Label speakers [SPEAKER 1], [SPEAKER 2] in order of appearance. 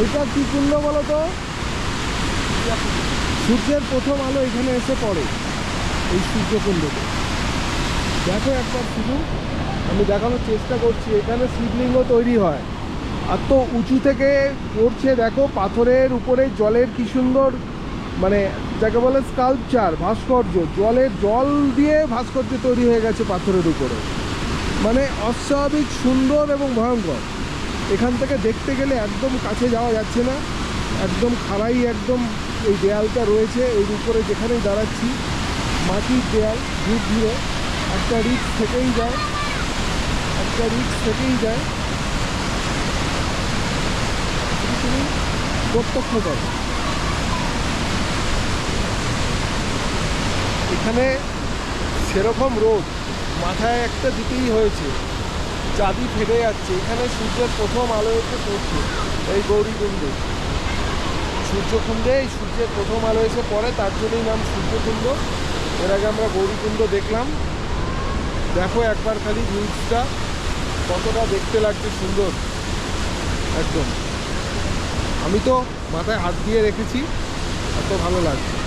[SPEAKER 1] এইটা কি কুণ্ড বলো তো সূর্যের প্রথম আলো এখানে এসে পড়ে এই সূর্যকুণ্ডতে। দেখো একবার শুধু, আমি দেখানোর চেষ্টা করছি, এখানে শিবলিঙ্গ তৈরি হয়। আর তো উঁচু থেকে পড়ছে, দেখো, পাথরের উপরে জলের কি সুন্দর মানে যাকে বলে স্কাল্পচার ভাস্কর্য। জলের জল দিয়ে ভাস্কর্য তৈরি হয়ে গেছে পাথরের উপরে। মানে অস্বাভাবিক, সুন্দর এবং ভয়ঙ্কর। এখান থেকে দেখতে গেলে একদম কাছে যাওয়া যাচ্ছে না। একদম খাড়াই একদম এই দেয়ালটা রয়েছে, এর উপরে যেখানেই দাঁড়াচ্ছি, মাটির দেয়াল ধীরে ধীরে একটা রিক্স থেকেই যায়, একটা রিক্স থেকেই যায়। তুমি প্রত্যক্ষ করো এখানে সেরকম রোদ মাথায় একটা দিতেই হয়েছে। চাঁদি ফেটে যাচ্ছে। এখানে সূর্যের প্রথম আলো এসে পড়ছে, এই গৌরীকুণ্ডে সূর্যকুণ্ডে, এই সূর্যের প্রথম আলো এসে পড়ে, তার জন্যই নাম সূর্যকুণ্ড। এর আগে আমরা গৌরীকুণ্ড দেখলাম। দেখো একবার খালি ভিউজটা, কতটা দেখতে লাগছে সুন্দর। একদম। আমি তো মাথায় হাত দিয়ে রেখেছি, এত ভালো লাগছে।